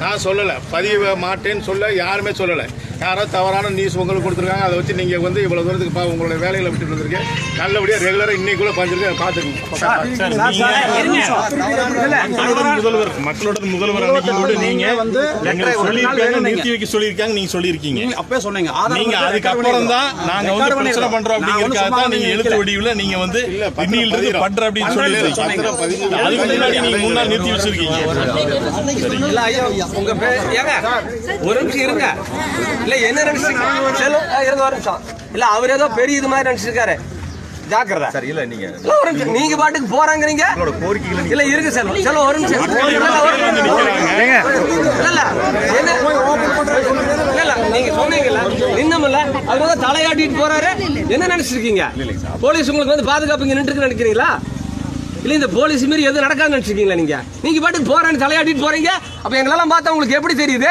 நான் சொல்லலை. பதிய மாட்டேன்னு சொல்ல யாருமே சொல்லலை. யாரோ தவறான நியூஸ் உங்களுக்கு கொடுத்துருக்காங்க. அதை வச்சு நீங்கள் வந்து இவ்வளோ தூரத்துக்கு பா உங்களோட வேலைகளை விட்டுட்டு வந்திருக்கேன் நல்லபடியாக ரெகுலராக இன்னைக்குள்ள பாஞ்சிருக்கு. அதை முதல்வர் மக்களோட முதல்வர் அன்னைக்கு நீங்க வந்து எங்களை சொல்லியிருக்காங்க நிறுத்தி வைக்க சொல்லியிருக்காங்க நீங்க சொல்லியிருக்கீங்க. அப்பவே சொன்னீங்க. நீங்க அதுக்கப்புறம் தான் நாங்க வந்து பிரச்சனை பண்றோம் ஒண்ணும் அப்படிங்கறதுக்காக தான் நீங்க சும்மா எழுத்து. வடிவுல நீங்க வந்து இன்னில இருந்து. பண்ற அப்படின்னு சொல்லி அதுக்கு முன்னாடி நீங்க முன்னாள் நிறுத்தி வச்சிருக்கீங்க. இல்ல ஐயா உங்க பேர் ஏங்க ஒரு நிமிஷம் இருங்க. இல்ல என்ன இருங்க ஒரு நிமிஷம். இல்ல அவர் ஏதோ பெரிய இது மாதிரி நினைச்சிருக்காரு. ஜாக்கிரதை. சார் இல்ல நீங்க இல்ல, ஒரு நிமிஷம். நீங்க பாட்டுக்கு போறாங்கறீங்க? கோரிக்கைகளை இல்ல இருக்கு செல்வம். செல்வம் ஒரு நிமிஷம். இல்ல, இல்ல. இல்ல, நீங்க சொன்னீங்கல்ல. இன்னும்ல அவர் வந்து தலையாட்டிட்டு போறாரு. என்ன நினைச்சிருக்கீங்க? போலீஸ் உங்களுக்கு வந்து பாதுகாப்பு இங்க நின்று நினைக்கிறீங்களா? இல்ல இந்த போலீஸ் மீறி எதுவும் நடக்காதுன்னு நினைச்சிருக்கீங்களா நீங்க? நீங்க பாட்டுக்கு போறேன்னு தலையாட்டிட்டு போறீங்க. அப்ப எங்களெல்லாம் பார்த்தா உங்களுக்கு எப்படி தெரியுது?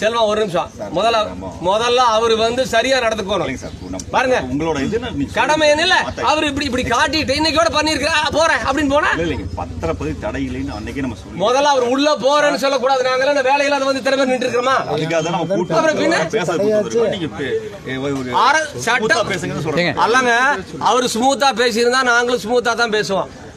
செல்வம் ஒரு நிமிஷம். முதல்ல முதல்ல அவர் வந்து சரியா நடந்துக்கணும் பாருங்க. உங்களோட இது கடமை என்ன இல்ல அவர் இப்படி இப்படி காட்டிட்டு இன்னைக்கோட பண்ணிருக்கா போறேன் அப்படின்னு போனா? பத்திரப்பதிவு தடை இல்லைன்னு அன்னைக்கே நம்ம சொல்லி முதல்ல அவர் உள்ள போறேன்னு சொல்லக்கூடாது. நாங்க எல்லாம் வேலையில வந்து திறமை நின்று இருக்கிறோமா சட்டம் ஸ்மூத்தா பேசுங்கன்னு சொல்றேன் அல்லங்க அவர் ஸ்மூத்தா பேசியிருந்தா நாங்களும் ஸ்மூத்தா தான் பேசுவோம்.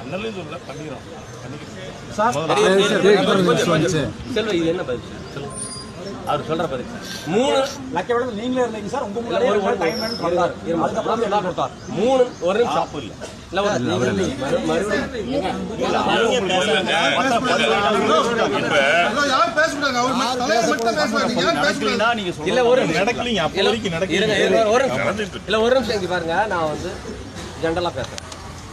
அண்ணலையும் சொல்லல பண்ணிக்கிறோம். செல்வ இது என்ன பதில்? சொல்லுங்க. அவர் சொல்ற பதில். மூணு விட நீங்களே இருந்தீங்க சார். உங்க கொடுத்தார். மூணு ஒரு நிமிஷம். இல்ல இல்ல ஒரு நடக்கலைங்க நிமிஷம். இல்ல ஒரு நிமிஷம் பாருங்க. நான் வந்து ஜென்ரலா பேசுறேன்.